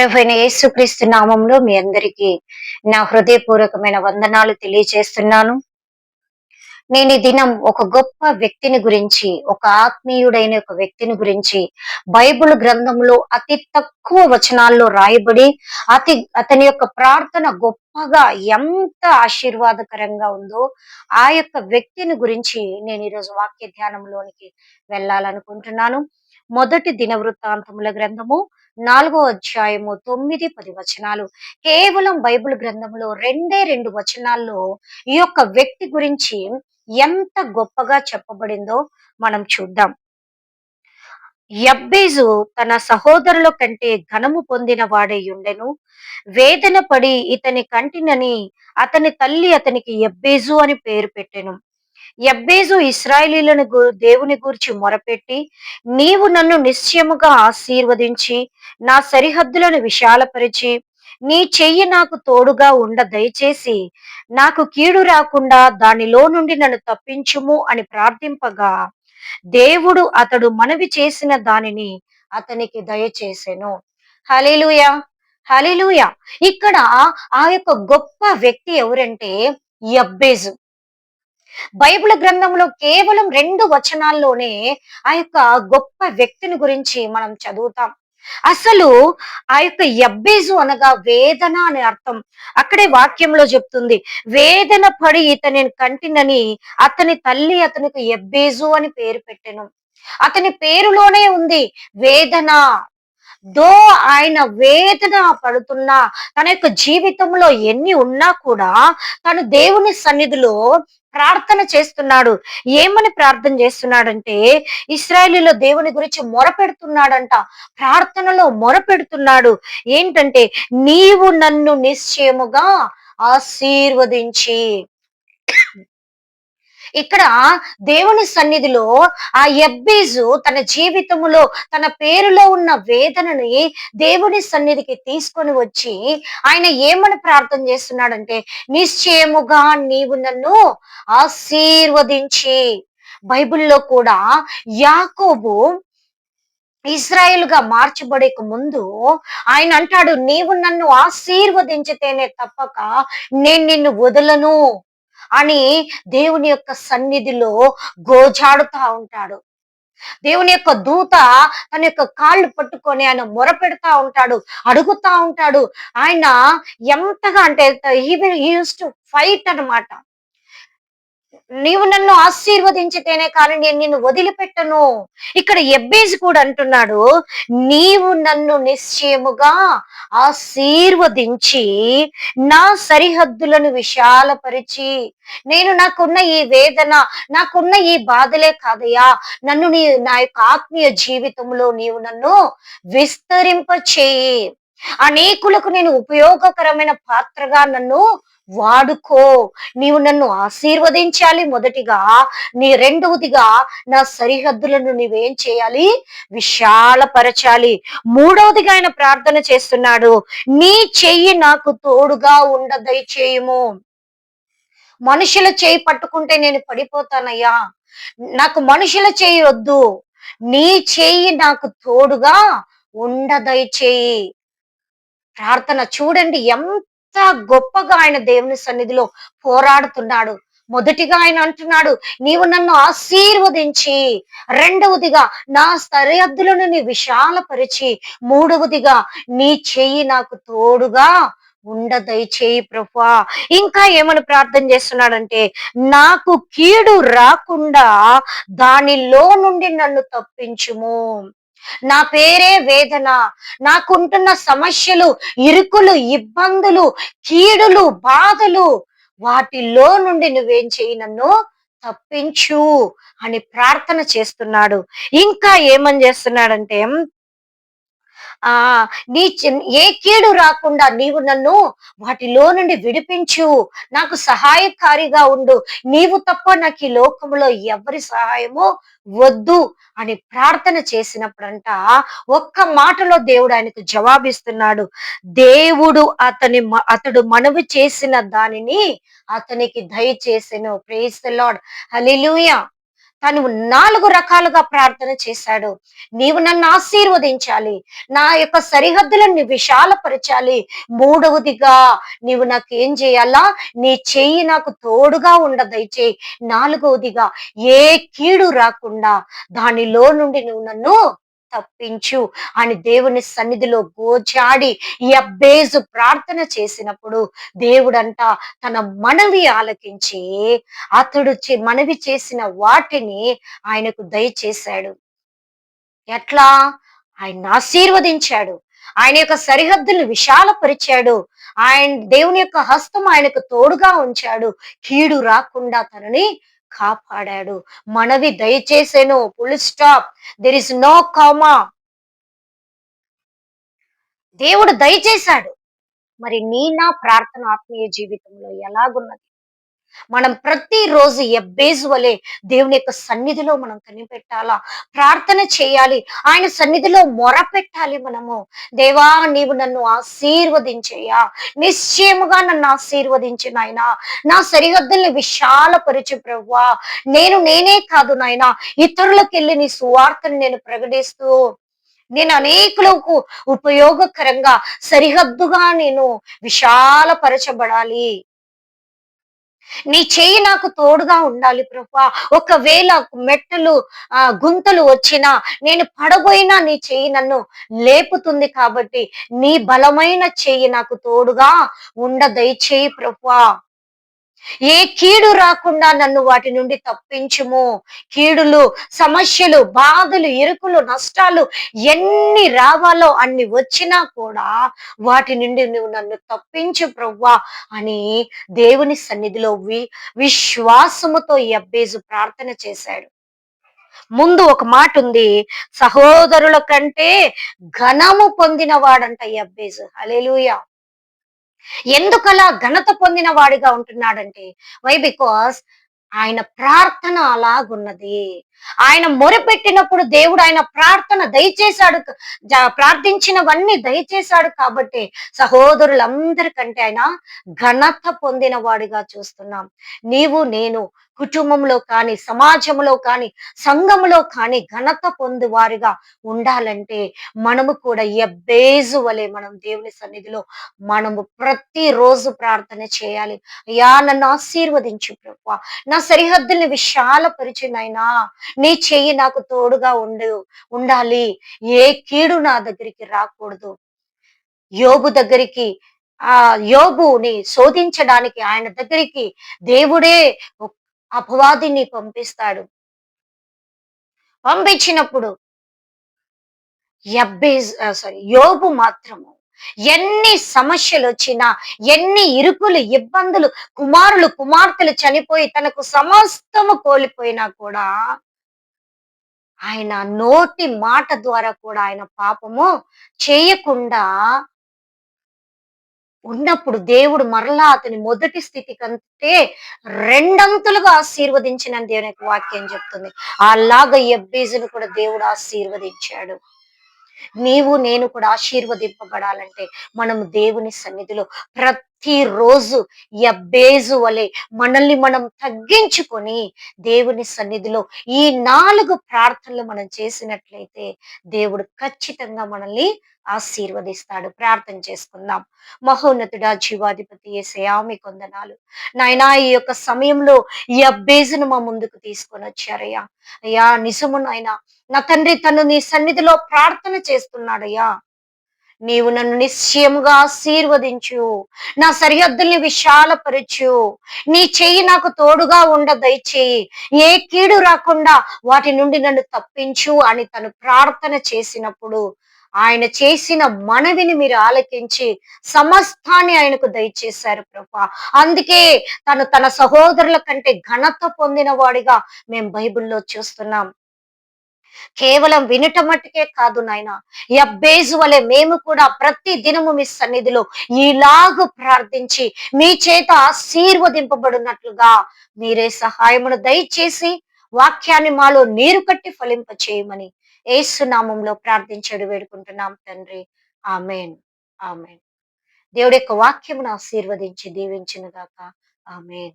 ప్రభైన యేసుక్రీస్తు నామంలో మీ అందరికీ నా హృదయపూర్వకమైన వందనాలు తెలియజేస్తున్నాను. నేను ఈ దినం ఒక గొప్ప వ్యక్తిని గురించి ఒక ఆత్మీయుడైన ఒక వ్యక్తిని గురించి బైబిల్ గ్రంథంలో అతి తక్కువ వచనాల్లో రాయబడి అతి అతని యొక్క ప్రార్థన గొప్పగా ఎంత ఆశీర్వాదకరంగా ఉందో ఆ యొక్క వ్యక్తిని గురించి నేను ఈరోజు వాక్య ధ్యానంలోనికి వెళ్ళాలనుకుంటున్నాను. మొదటి దిన వృత్తాంతముల గ్రంథము నాలుగో అధ్యాయము తొమ్మిది పది వచనాలు. కేవలం బైబిల్ గ్రంథంలో రెండే రెండు వచనాల్లో ఈ యొక్క వ్యక్తి గురించి ఎంత గొప్పగా చెప్పబడిందో మనం చూద్దాం. యబ్బేజు తన సహోదరుల కంటే ఘనము పొందిన వాడై ఉండెను. వేదన పడి ఇతని కంటినని అతని తల్లి అతనికి యబ్బేజు అని పేరు పెట్టెను. ఎబ్బేజు ఇస్రాయేలీలను దేవుని గూర్చి మొరపెట్టి నీవు నన్ను నిశ్చయముగా ఆశీర్వదించి నా సరిహద్దులను విశాలపరిచి నీ చెయ్యి నాకు తోడుగా ఉండ దయచేసి నాకు కీడు రాకుండా దానిలో నుండి నన్ను తప్పించుము అని ప్రార్థింపగా దేవుడు అతడు మనవి చేసిన దానిని అతనికి దయచేసెను. హలిలుయ హలిలుయ ఇక్కడ ఆ యొక్క గొప్ప వ్యక్తి ఎవరంటే యబ్బేజు బైబిల్ గ్రంథంలో కేవలం రెండు వచనాల్లోనే ఆ యొక్క గొప్ప వ్యక్తిని గురించి మనం చదువుతాం. అసలు ఆ యొక్క ఎబ్బేజు అనగా వేదన అనే అర్థం. అక్కడే వాక్యంలో చెప్తుంది వేదన పడి ఇతని కంటినని అతని తల్లి అతనికి ఎబ్బేజు అని పేరు పెట్టెను. అతని పేరులోనే ఉంది వేదన. దో ఆయన వేదన పడుతున్నా తన యొక్క జీవితంలో ఎన్ని ఉన్నా కూడా తను దేవుని సన్నిధిలో ప్రార్థన చేస్తున్నాడు. ఏమని ప్రార్థన చేస్తున్నాడంటే ఇస్రాయలీలో దేవుని గురించి మొరపెడుతున్నాడంట. ప్రార్థనలో మొరపెడుతున్నాడు. ఏంటంటే నీవు నన్ను నిశ్చయముగా ఆశీర్వదించి ఇక్కడ దేవుని సన్నిధిలో ఆ ఎబ్బీజు తన జీవితములో తన పేరులో ఉన్న వేదనని దేవుని సన్నిధికి తీసుకొని వచ్చి ఆయన ఏమని ప్రార్థన చేస్తున్నాడంటే నిశ్చయముగా నీవు నన్ను ఆశీర్వదించి. బైబిల్లో కూడా యాకోబు ఇజ్రాయెల్గా మార్చబడేక ముందు ఆయన అంటాడు నీవు నన్ను ఆశీర్వదించితేనే తప్పక నేను నిన్ను వదలను. అని దేవుని యొక్క సన్నిధిలో గోజాడుతా ఉంటాడు. దేవుని యొక్క దూత తన యొక్క కాళ్ళు పట్టుకొని ఆయన మొరపెడతా ఉంటాడు అడుగుతా ఉంటాడు. ఆయన ఎంతగా అంటే యూస్ టు ఫైట్ అన్నమాట. నీవు నన్ను ఆశీర్వదించితేనే కానీ నేను నిన్ను వదిలిపెట్టను. ఇక్కడ ఎబ్బేజ్ కూడా అంటున్నాడు నీవు నన్ను నిశ్చయముగా ఆశీర్వదించి నా సరిహద్దులను విశాలపరిచి నేను నాకున్న ఈ వేదన నాకున్న ఈ బాధలే కాదయ్యా నన్ను నీ నా యొక్క ఆత్మీయ జీవితంలో నీవు నన్ను విస్తరింప చేయి అనేకులకు నేను ఉపయోగకరమైన పాత్రగా నన్ను వాడుకో. నీవు నన్ను ఆశీర్వదించాలి మొదటిగా. నీ రెండవదిగా నా సరిహద్దులను నీవేం చేయాలి? విశాలపరచాలి. మూడవదిగా ఆయన ప్రార్థన చేస్తున్నాడు. నీ చెయ్యి నాకు తోడుగా ఉండ దయచేయము. మనుషుల చేయి పట్టుకుంటే నేను పడిపోతానయ్యా. నాకు మనుషుల చేయి వద్దు. నీ చేయి నాకు తోడుగా ఉండ దయచేయి. ప్రార్థన చూడండి ఎంత గొప్పగా ఆయన దేవుని సన్నిధిలో పోరాడుతున్నాడు. మొదటిగా ఆయన అంటున్నాడు నీవు నన్ను ఆశీర్వదించి రెండవదిగా నా సరిహద్దులను నీ విశాలపరిచి మూడవదిగా నీ చెయ్యి నాకు తోడుగా ఉండ దయచేయి ప్రభా ఇంకా ఏమని ప్రార్థన చేస్తున్నాడంటే నాకు కీడు రాకుండా దానిలో నుండి నన్ను తప్పించుము. నా పేరే వేదన. నాకుంటున్న సమస్యలు ఇరుకులు ఇబ్బందులు కీడులు బాధలు వాటిలో నుండి నువ్వేం చేయి నన్ను? తప్పించు అని ప్రార్థన చేస్తున్నాడు. ఇంకా ఏమని చేస్తున్నాడంటే ఆ నీ ఏ కీడు రాకుండా నీవు నన్ను వాటిలో నుండి విడిపించు. నాకు సహాయకారిగా ఉండు. నీవు తప్ప నాకు ఈ లోకంలో ఎవరి సహాయము వద్దు అని ప్రార్థన చేసినప్పుడంట ఒక్క మాటలో దేవుడు ఆయనకు జవాబిస్తున్నాడు. దేవుడు అతని మ- అతడు మనవి చేసిన దానిని అతనికి దయచేసెను. ప్రేస్ ద లార్డ్ హల్లెలూయా తను నాలుగు రకాలుగా ప్రార్థన చేశాడు. నీవు నన్ను ఆశీర్వదించాలి. నా యొక్క సరిహద్దులను విశాలపరచాలి. మూడవదిగా నీవు నాకు ఏం చేయాలా? నీ చెయ్యి నాకు తోడుగా ఉండ దయచేయి నాలుగవదిగా ఏ కీడు రాకుండా దానిలో నుండి నువ్వు నన్ను తప్పించు అని దేవుని సన్నిధిలో గోచాడి అబ్బేజు ప్రార్థన చేసినప్పుడు దేవుడంట తన మనవి ఆలకించి అతడు మనవి చేసిన వాటిని ఆయనకు దయచేశాడు. ఎట్లా? ఆయన ఆశీర్వదించాడు. ఆయన యొక్క సరిహద్దులు విశాలపరిచాడు. ఆయన దేవుని యొక్క హస్తం ఆయనకు తోడుగా ఉంచాడు. కీడు రాకుండా తనని కాపాడాడు. మనవి దయచేసేను. Full stop there is no comma దేవుడు దయచేశాడు. మరి నీ నా ప్రార్థన ఆత్మీయ జీవితంలో ఎలాగున్నది? మనం ప్రతిరోజు ఎబ్బేజు వలె దేవుని యొక్క సన్నిధిలో మనం కనిపెట్టాలా? ప్రార్థన చేయాలి. ఆయన సన్నిధిలో మొరపెట్టాలి మనము. దేవా నీవు నన్ను ఆశీర్వదించేయా. నిశ్చయముగా నన్ను ఆశీర్వదించి నాయన. నా సరిహద్దుల్ని విశాలపరిచి ప్రవ్వా. నేను నేనే కాదు నాయన. ఇతరులకు వెళ్ళి నీ సువార్తను నేను ప్రకటిస్తూ నేను అనేకులకు ఉపయోగకరంగా సరిహద్దుగా నేను విశాలపరచబడాలి. నీ చెయ్యి నాకు తోడుగా ఉండాలి ప్రభా. ఒకవేళ మెట్టలు ఆ గుంతలు వచ్చినా నేను పడబోయినా నీ చెయ్యి నన్ను లేపుతుంది కాబట్టి నీ బలమైన చేయి నాకు తోడుగా ఉండ దయచేయి ప్రభా. ఏ కీడు రాకుండా నన్ను వాటి నుండి తప్పించుము. కీడులు సమస్యలు బాధలు ఇరుకులు నష్టాలు ఎన్ని రావాలో అన్ని వచ్చినా కూడా వాటి నుండి నువ్వు నన్ను తప్పించు ప్రవ్వా అని దేవుని సన్నిధిలో వి విశ్వాసముతో ఈ అబ్బేజు ప్రార్థన చేశాడు. ముందు ఒక మాట ఉంది సహోదరుల కంటే ఘనము పొందిన వాడంట ఈ అబ్బేజు. అలేలుయా ఎందుకలా ఘనత పొందిన వాడిగా ఉంటున్నాడంటే? వై బికాస్ ఆయన ప్రార్థన అలాగున్నది. ఆయన మొరపెట్టినప్పుడు దేవుడు ఆయన ప్రార్థన దయచేశాడు. ప్రార్థించినవన్నీ దయచేశాడు కాబట్టి సహోదరులందరికంటే ఆయన ఘనత పొందిన వాడిగా చూస్తున్నాం. నీవు నేను కుటుంబంలో కానీ సమాజంలో కానీ సంఘంలో కానీ ఘనత పొంది వారిగా ఉండాలంటే మనము కూడా ఎబ్బేజు వలె మనం దేవుని సన్నిధిలో మనము ప్రతిరోజు ప్రార్థన చేయాలి. అయ్యా నన్ను ఆశీర్వదించు ప్రభు. నా సరిహద్దుల్ని విశాలపరిచినైనా నీ చెయ్యి నాకు తోడుగా ఉండు ఉండాలి. ఏ కీడు నా దగ్గరికి రాకూడదు. యోగు దగ్గరికి ఆ యోగుని శోధించడానికి ఆయన దగ్గరికి దేవుడే అపవాదిని పంపిస్తాడు. పంపించినప్పుడు ఎబ్బే సారీ యోగు మాత్రము ఎన్ని సమస్యలు వచ్చినా ఎన్ని ఇరుకులు ఇబ్బందులు కుమారులు కుమార్తెలు చనిపోయి తనకు సమస్తము కోల్పోయినా కూడా ఆయన నోటి మాట ద్వారా కూడా ఆయన పాపము చేయకుండా ఉన్నప్పుడు దేవుడు మరలా అతని మొదటి స్థితి కంటే రెండంతులుగా ఆశీర్వదించిన దేవుని వాక్యం చెప్తుంది. అలాగ ఎబ్బీజును కూడా దేవుడు ఆశీర్వదించాడు. నీవు నేను కూడా ఆశీర్వదింపబడాలంటే మనము దేవుని సన్నిధిలో ప్రతిరోజు ఎబ్బేజు వలె మనల్ని మనం తగ్గించుకొని దేవుని సన్నిధిలో ఈ నాలుగు ప్రార్థనలు మనం చేసినట్లయితే దేవుడు ఖచ్చితంగా మనల్ని ఆశీర్వదిస్తాడు. ప్రార్థన చేసుకుందాం. మహోన్నతుడా జీవాధిపతి ఏసయా మీ కొందనాలు. నాయనా ఈ యొక్క సమయంలో ఈ అబ్బేజును మా ముందుకు తీసుకొని వచ్చారయ్యా. అయ్యా నిజము నాయన. నా తండ్రి తను నీ సన్నిధిలో ప్రార్థన చేస్తున్నాడయ్యా. నీవు నన్ను నిశ్చయముగా ఆశీర్వదించు. నా సరిహద్దుల్ని విశాలపరచు. నీ చెయ్యి నాకు తోడుగా ఉండ దయచేయి. ఏ కీడు రాకుండా వాటి నుండి నన్ను తప్పించు అని తను ప్రార్థన చేసినప్పుడు ఆయన చేసిన మనవిని మీరు ఆలకించి సమస్తాన్ని ఆయనకు దయచేశారు ప్రభా. అందుకే తను తన సహోదరుల కంటే ఘనత పొందిన వాడిగా మేము బైబిల్లో చూస్తున్నాం. కేవలం వినట మట్టుకే కాదు నాయన. ఎబ్బేజు వలె మేము కూడా ప్రతి దినము మీ సన్నిధిలో ఇలాగు ప్రార్థించి మీ చేత ఆశీర్వదింపబడినట్లుగా మీరే సహాయమును దయచేసి వాక్యాన్ని మాలో నీరు కట్టి ఫలింప చేయమని ఏసునామంలో ప్రార్థించడు వేడుకుంటున్నాం తండ్రి. ఆమెన్. ఆమెన్. దేవుడి యొక్క వాక్యమును ఆశీర్వదించి దీవించిన గాక ఆమెన్.